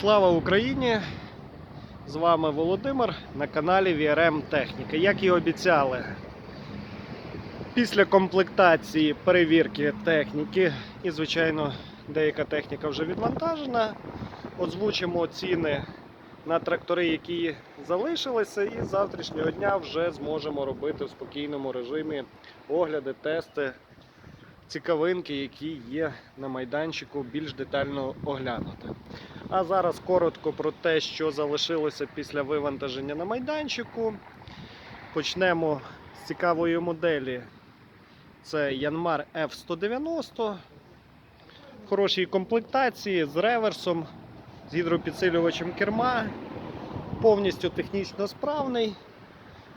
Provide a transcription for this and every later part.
Слава Україні! З вами Володимир на каналі VRM Техніка. Як і обіцяли, після комплектації перевірки техніки, і, звичайно, деяка техніка вже відвантажена, озвучимо ціни на трактори, які залишилися, і з завтрашнього дня вже зможемо робити в спокійному режимі огляди, тести, цікавинки, які є на майданчику, більш детально оглянути. А зараз коротко про те, що залишилося після вивантаження на майданчику. Почнемо з цікавої моделі. Це Yanmar F190. В хорошій комплектації з реверсом, з гідропідсилювачем керма. Повністю технічно справний.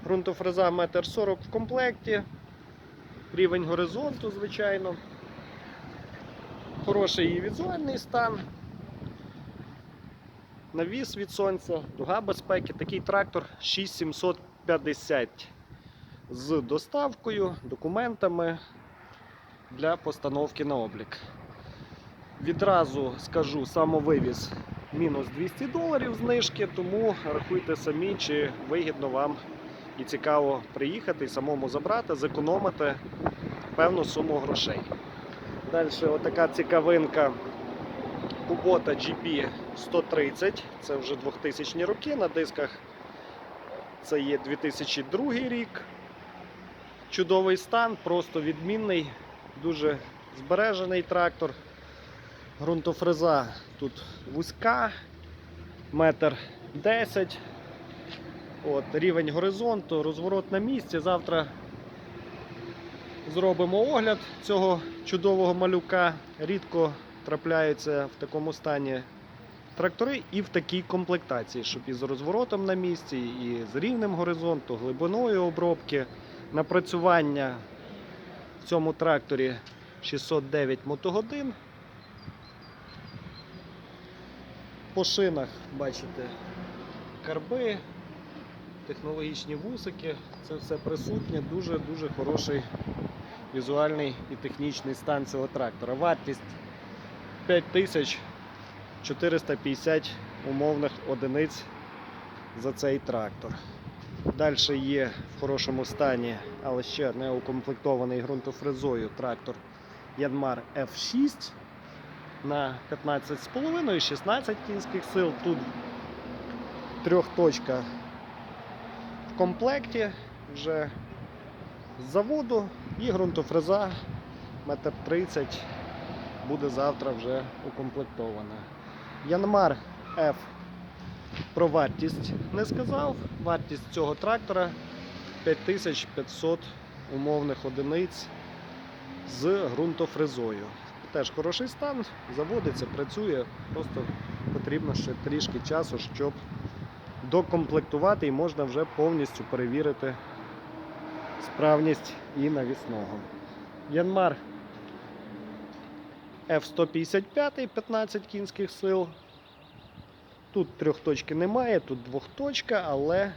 Грунтофреза 1,40 м в комплекті. Рівень горизонту, звичайно. Хороший її візуальний стан навіс від сонця, дуга безпеки. Такий трактор 6750 з доставкою, документами для постановки на облік. Відразу скажу самовивіз мінус 200 доларів знижки, тому рахуйте самі, чи вигідно вам і цікаво приїхати і самому забрати, зекономити певну суму грошей. Далі отака цікавинка Kubota GP 130, це вже 2000 роки. На дисках це є 2002 рік. Чудовий стан, просто відмінний, дуже збережений трактор. Грунтофреза тут вузька, метр 10. От, рівень горизонту, розворот на місці. Завтра зробимо огляд цього чудового малюка. Рідко трапляються в такому стані трактори і в такій комплектації, щоб і з розворотом на місці, і з рівнем горизонту, глибиною обробки. Напрацювання в цьому тракторі 609 мотогодин. По шинах бачите карби, технологічні вусики, це все присутнє, дуже-дуже хороший візуальний і технічний стан цього трактора. Вартість 5450 умовних одиниць за цей трактор. Далі є в хорошому стані, але ще не укомплектований ґрунтофрезою трактор Yanmar F6 на 15,5 і 16 кінських сил. Тут трьохточка в комплекті вже з заводу і ґрунтофреза метр 30 буде завтра вже укомплектована. Янмар F про вартість не сказав. Вартість цього трактора 5500 умовних одиниць з ґрунтофрезою. Теж хороший стан, заводиться, працює, просто потрібно ще трішки часу, щоб докомплектувати і можна вже повністю перевірити справність і навісного. Янмар F155 15 кінських сил. Тут трьохточки немає, тут двохточка, але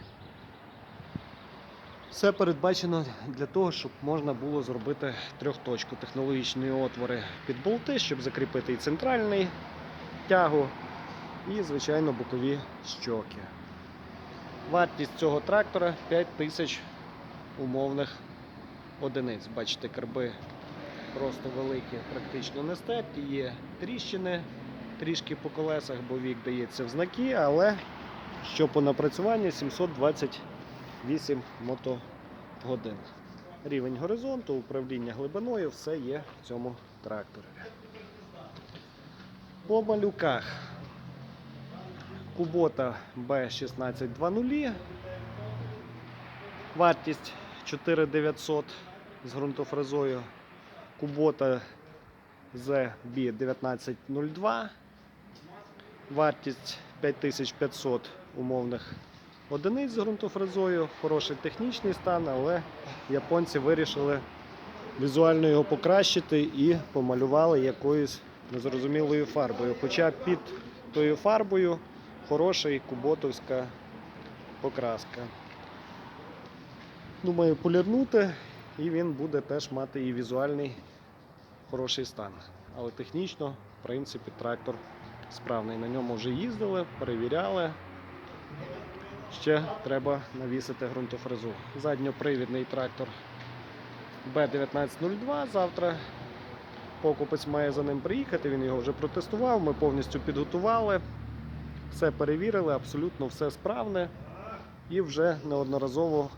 все передбачено для того, щоб можна було зробити трьохточку. Технологічні отвори під болти, щоб закріпити і центральний тягу, і, звичайно, бокові щоки. Вартість цього трактора 5000 умовних одиниць. Бачите, карби просто великі, практично не стерті. Є тріщини трішки по колесах, бо вік дається в знаки, але що по напрацюванню 728 мотогодин. Рівень горизонту, управління глибиною, все є в цьому тракторі. По малюках Кубота B1620. Вартість 4900 з ґрунтофрезою. Кубота ZB1902. Вартість 5500 умовних одиниць з ґрунтофрезою. Хороший технічний стан, але японці вирішили візуально його покращити і помалювали якоюсь незрозумілою фарбою. Хоча під тою фарбою хороша куботовська покраска. Думаю, полірнути, і він буде теж мати і візуальний хороший стан. Але технічно, в принципі, трактор справний. На ньому вже їздили, перевіряли. Ще треба навісити ґрунтофрезу. Задньопривідний трактор Б1902. Завтра покупець має за ним приїхати. Він його вже протестував. Ми повністю підготували, все перевірили, абсолютно все справне. І вже неодноразово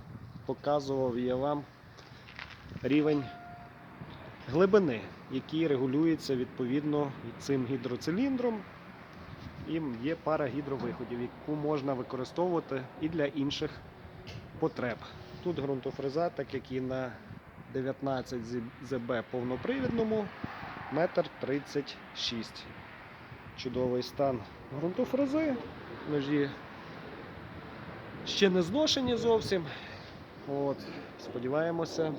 показував я вам рівень глибини, який регулюється відповідно цим гідроциліндром. І є пара гідровиходів, яку можна використовувати і для інших потреб. Тут ґрунтофреза, так як і на 19 ЗБ повнопривідному, метр 36. Чудовий стан ґрунтофрези. Ножі ще не зношені зовсім. От, сподіваємося,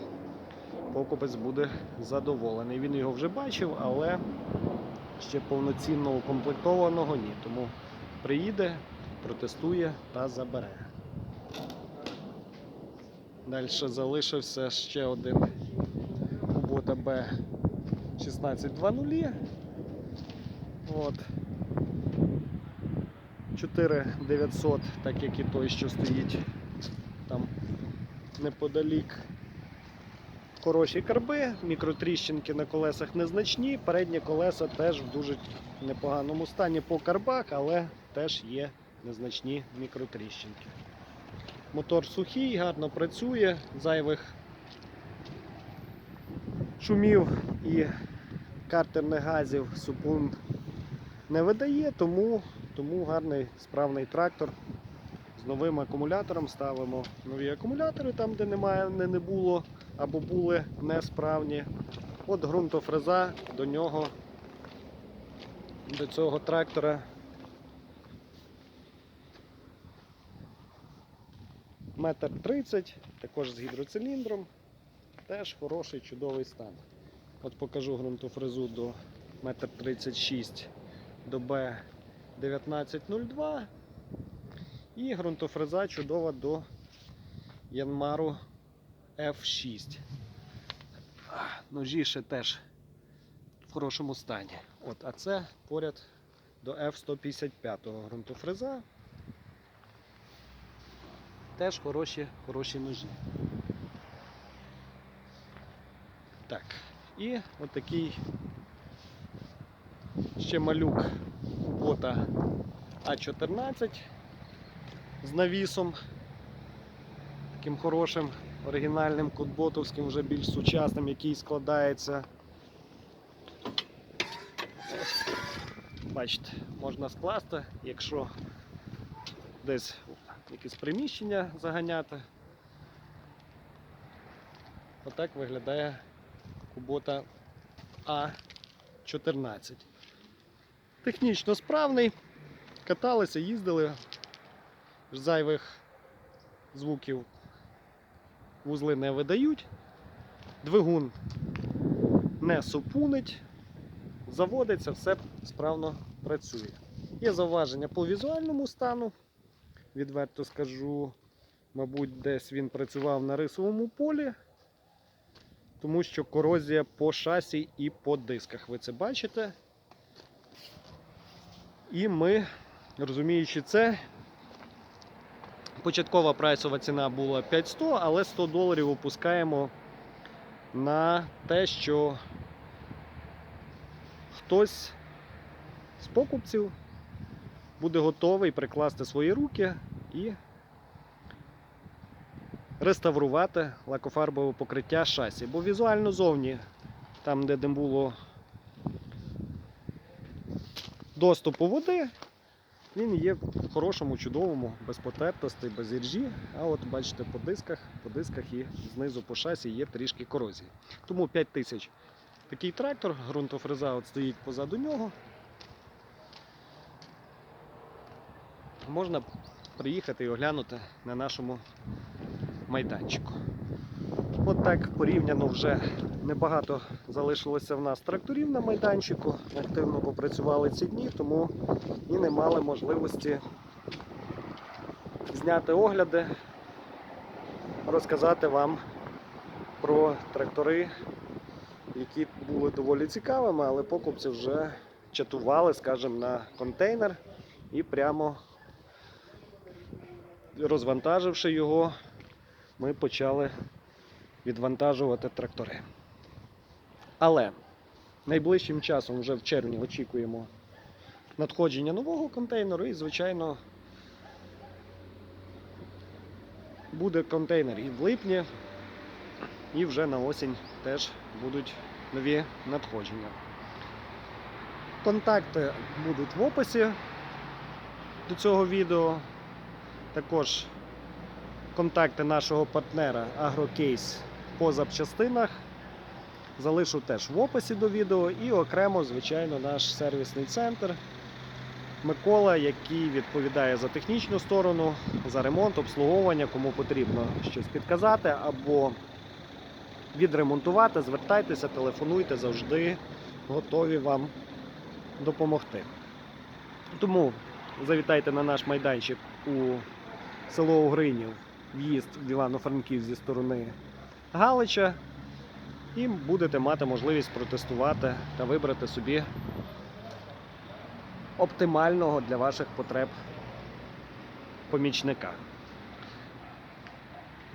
покупець буде задоволений. Він його вже бачив, але ще повноцінно укомплектованого ні. Тому приїде, протестує та забере. Далі залишився ще один Кубота Б1620. От. 4900, так як і той, що стоїть там неподалік. Хороші карби, мікротріщинки на колесах незначні. Передні колеса теж в дуже непоганому стані по карбах, але теж є незначні мікротріщинки. Мотор сухий, гарно працює, зайвих шумів і картерних газів супун не видає, тому, тому гарний справний трактор. Новим акумулятором ставимо нові акумулятори там, де немає, не, не було або були несправні. От ґрунтофреза до нього, до цього трактора. Метр тридцять, також з гідроциліндром. Теж хороший, чудовий стан. От покажу ґрунтофрезу до метр тридцять шість до Б 1902. І ґрунтофреза чудова до Янмару F6. Ножі ще теж в хорошому стані. От, а це поряд до F155 ґрунтофреза. Теж хороші, хороші ножі. Так, і отакий ще малюк Кубота А14 з навісом. Таким хорошим оригінальним кутботовським, вже більш сучасним, який складається. Бачите, можна скласти, якщо десь якесь приміщення заганяти. Отак виглядає кубота А14. Технічно справний, каталися, їздили, зайвих звуків вузли не видають, двигун не супунить, заводиться, все справно працює. Є зауваження по візуальному стану. Відверто скажу, мабуть, десь він працював на рисовому полі, тому що корозія по шасі і по дисках. Ви це бачите. І ми, розуміючи це, початкова прайсова ціна була 500, але 100 доларів опускаємо на те, що хтось з покупців буде готовий прикласти свої руки і реставрувати лакофарбове покриття шасі. Бо візуально зовні, там, де не було доступу води, він є в хорошому, чудовому, без потертостей, без іржі. А от бачите, по дисках, по дисках і знизу по шасі є трішки корозії. Тому 5 тисяч такий трактор, ґрунтофреза от стоїть позаду нього. Можна приїхати і оглянути на нашому майданчику. От так порівняно вже небагато залишилося в нас тракторів на майданчику. Активно попрацювали ці дні, тому і не мали можливості зняти огляди, розказати вам про трактори, які були доволі цікавими, але покупці вже чатували, скажімо, на контейнер і прямо розвантаживши його, ми почали відвантажувати трактори. Але найближчим часом, вже в червні, очікуємо надходження нового контейнеру і, звичайно, буде контейнер і в липні, і вже на осінь теж будуть нові надходження. Контакти будуть в описі до цього відео. Також контакти нашого партнера AgroCase по запчастинах. Залишу теж в описі до відео і окремо, звичайно, наш сервісний центр Микола, який відповідає за технічну сторону, за ремонт, обслуговування, кому потрібно щось підказати або відремонтувати, звертайтеся, телефонуйте, завжди готові вам допомогти. Тому завітайте на наш майданчик у село Угринів, в'їзд в Івано-Франків зі сторони Галича, і будете мати можливість протестувати та вибрати собі оптимального для ваших потреб помічника.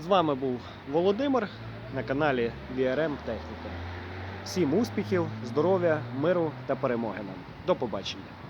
З вами був Володимир на каналі VRM Техніка. Всім успіхів, здоров'я, миру та перемоги нам. До побачення!